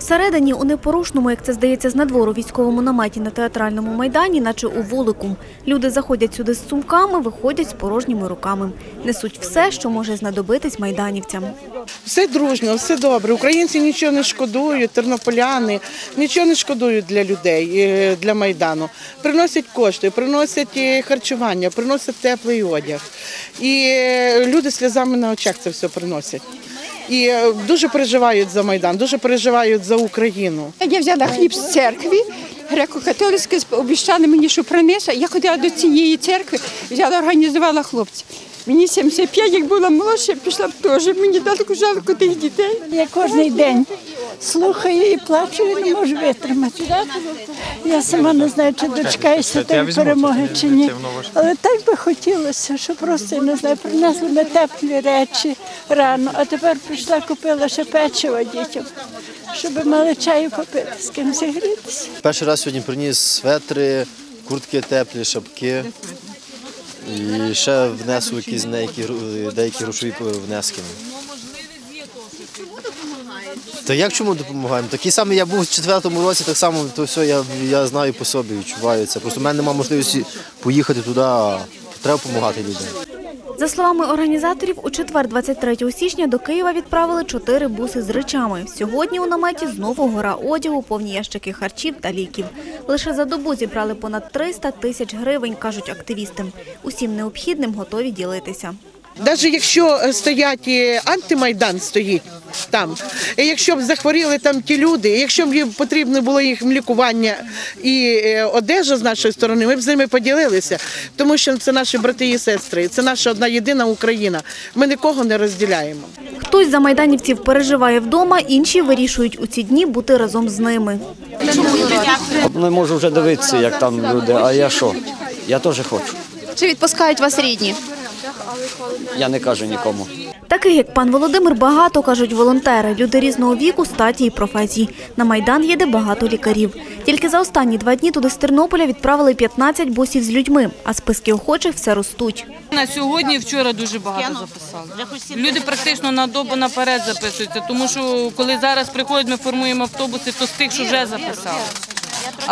Всередині у непорушному, як це здається, з надвору військовому наметі на театральному майдані, наче у вулику. Люди заходять сюди з сумками, виходять з порожніми руками. Несуть все, що може знадобитись майданівцям. Все дружно, все добре. Українці нічого не шкодують, тернополяни нічого не шкодують для людей, е, для майдану. Приносять кошти, приносять е, харчування, приносять теплий одяг. І е, люди сльозами на очах це все приносять. І е, дуже переживають за майдан, дуже переживають за Україну. Я взяла хліб з церкви, греко-католицьке, обіцяли мені, що принесе. Я ходила до цієї церкви, взяла, організувала хлопців. Мені 75, як була молодша, пішла б теж. Мені далеко жалко тих дітей. Я кожен день слухаю і плачу, і не можу витримати. Я сама не знаю, чи дочекаюся тої перемоги чи ні. Але так би хотілося, що просто я не знаю, принесли ми теплі речі рано, а тепер прийшла, купила ще печиво дітям, щоб мали чаю попити, з ким зігрітися. Перший раз сьогодні приніс светри, куртки теплі, шапки. І ще внесу якісь деякі, деякі грошові внески. Та як чому допомагаємо? Такий самий я був в четвертому році, так само то все я, я знаю по собі, відчуваю це. Просто в мене немає можливості поїхати туди, а треба допомагати людям. За словами організаторів, у четвер, 23 січня, до Києва відправили чотири буси з речами. Сьогодні у наметі знову гора одягу, повні ящики харчів та ліків. Лише за добу зібрали понад 300 тисяч гривень, кажуть активісти. Усім необхідним готові ділитися. Навіть якщо е, стоять і антимайдан стоїть там, і якщо б захворіли там ті люди, і якщо б їм потрібно було їх лікування і е, одежа з нашої сторони, ми б з ними поділилися, тому що це наші брати і сестри, це наша одна єдина Україна. Ми нікого не розділяємо. Хтось за майданівців переживає вдома, інші вирішують у ці дні бути разом з ними. Не можу вже дивитися, як там люди. А я що? Я теж хочу. Чи відпускають вас рідні? Я не кажу нікому. Таких, як пан Володимир, багато, кажуть волонтери. Люди різного віку, статі і професій. На Майдан їде багато лікарів. Тільки за останні два дні туди з Тернополя відправили 15 бусів з людьми, а списки охочих все ростуть. На сьогодні, вчора дуже багато записали. Люди практично на добу наперед записуються, тому що коли зараз приходять, ми формуємо автобуси, то з тих, що вже записали.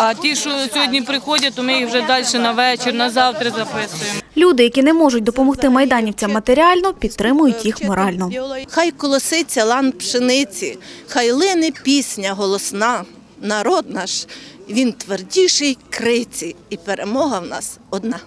А ті, що сьогодні приходять, то ми їх вже далі на вечір, на завтра записуємо. Люди, які не можуть допомогти майданівцям матеріально, підтримують їх морально. Хай колоситься лан пшениці, хай лине пісня голосна. Народ наш, він твердіший криці, і перемога в нас одна.